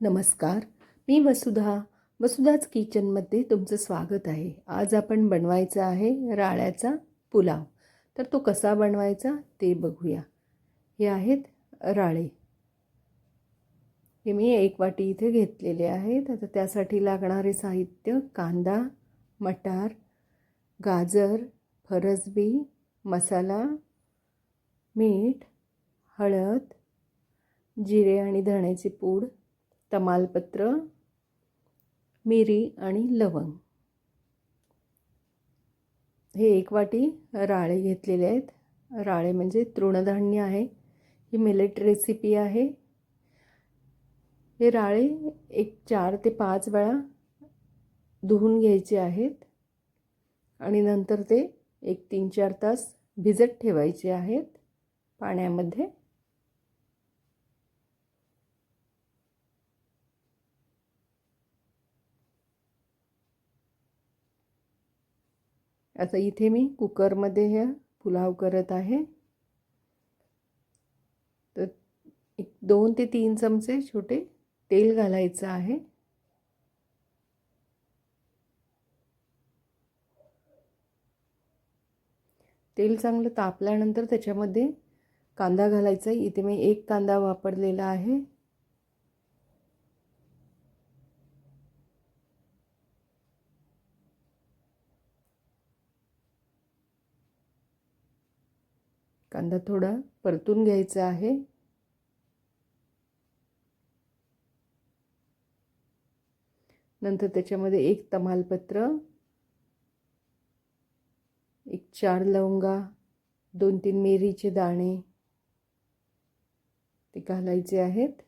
नमस्कार मी वसुधा. वसुधाच किचनमध्ये तुमचं स्वागत आहे. आज आपण बनवायचा आहे राळ्याचा पुलाव. तर तो कसा बनवायचा ते बघूया. हे आहेत राळे. हे मी एक वाटी इथे घेतलेले आहेत. आता त्यासाठी लागणारे साहित्य कांदा मटार गाजर फरसबी मसाला मीठ हळद जिरे आणि धण्याची पूड तमालपत्र मिरी आणि लवंग. हे एक वाटी राळे घेतलेले आहेत. राळे म्हणजे तृणधान्य आहे. ही मिलेट रेसिपी आहे. हे राळे एक चार ते पाच वेळा धुवून घ्यायचे आहेत आणि नंतर ते एक तीन चार तास भिजत ठेवायचे आहेत. पाण्यामध्ये आता इथे मी कुकरमध्ये हे पुलाव करत आहे. तर एक दोन ते तीन चमचे छोटे तेल घालायचं आहे. तेल चांगलं तापल्यानंतर त्याच्यामध्ये कांदा घालायचा इथे मी एक कांदा वापरलेला आहे. कांदा थोडा परतून घ्यायचा आहे. नंतर त्याच्यामध्ये एक तमालपत्र एक चार लवंगा दोन तीन मिरीचे दाणे ते घालायचे आहेत.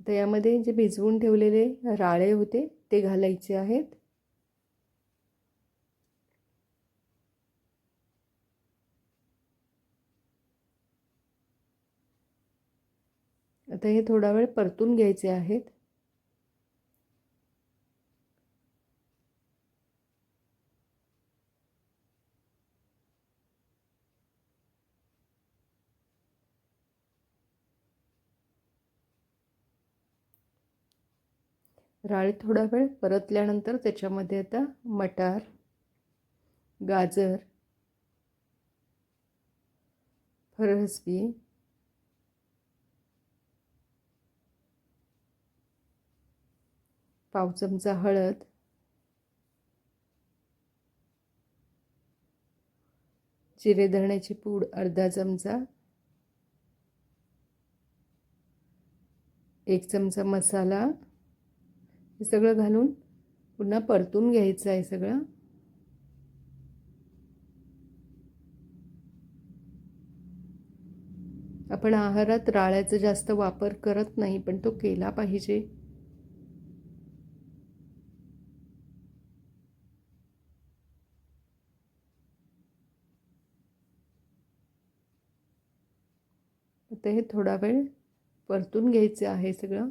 तर यामध्ये जे भिजवून ठेवलेले राळे होते ते घालायचे आहेत. आता हे थोडा वेळ परतून घ्यायचे आहेत. राळी थोडा वेळ परतल्यानंतर त्याच्यामध्ये आता मटार गाजर फरसबी पाव चमचा हळद जिरे धण्याची पूड अर्धा चमचा एक चमचा मसाला हे सगळं घालून पुन्हा परतून घ्यायचं आहे सगळं. आपण आहारात राळ्याचा जास्त वापर करत नाही पण तो केला पाहिजे. आता हे थोडा वेळ परतून घ्यायचं आहे सगळं.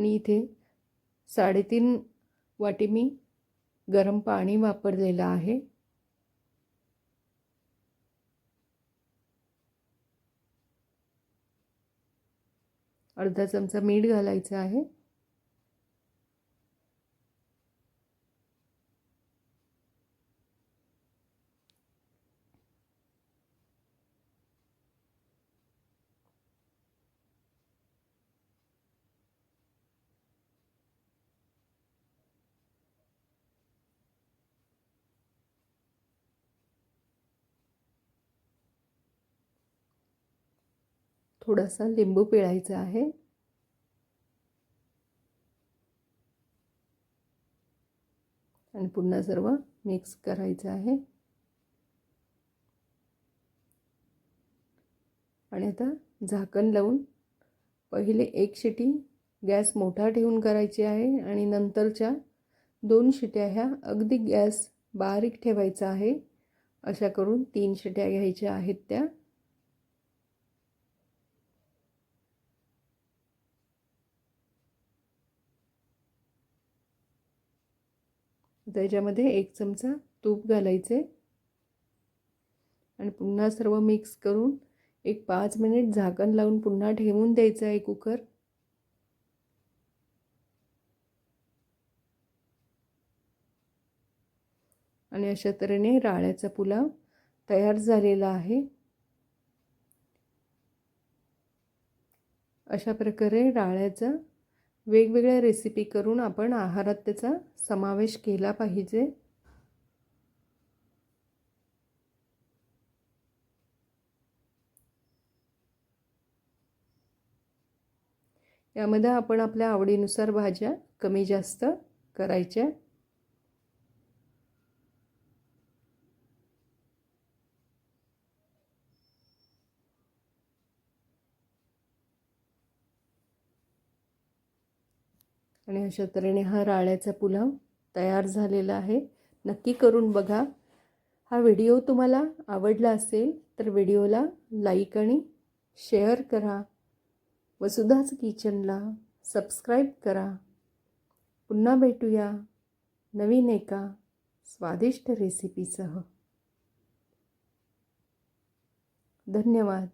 आणि इथे साडेतीन वाटी मी गरम पाणी वापरलेलं आहे. अर्धा चमचा मीठ घालायचं आहे. थोडासा लिंबू पिळायचा आहे. आणि पुन्हा सर्व मिक्स करायचं आहे. आणि आता झाकण लावून पहिले एक शिटी गॅस मोठा ठेवून करायची आहे आणि नंतरच्या दोन शिट्या ह्या अगदी गॅस बारीक ठेवायचा आहे. अशा करून तीन शिट्या घ्यायच्या आहेत त्या. त्याच्यामध्ये एक चमचा तूप घालायचे. आणि पुन्हा सर्व मिक्स करून एक पाच मिनिट झाकण लावून पुन्हा ठेवून द्यायचं आहे कुकर आणि अशा तऱ्हेने राळ्याचा पुलाव तयार झालेला आहे. अशा प्रकारे राळ्याचा वेगवेगळ्या रेसिपी करून आपण आहारात त्याचा समावेश केला पाहिजे. यामध्ये आपण आपल्या आवडीनुसार भाज्या कमी जास्त करायच्या. आणि अशा तऱ्हेने हा राळ्याचा पुलाव तयार झालेला आहे. नक्की करून बघा. हा व्हिडिओ तुम्हाला आवडला असेल तर व्हिडिओला लाईक आणि शेअर करा. वसुधाच किचनला सबस्क्राईब करा. पुन्हा भेटूया नवीन एका स्वादिष्ट रेसिपीसह धन्यवाद.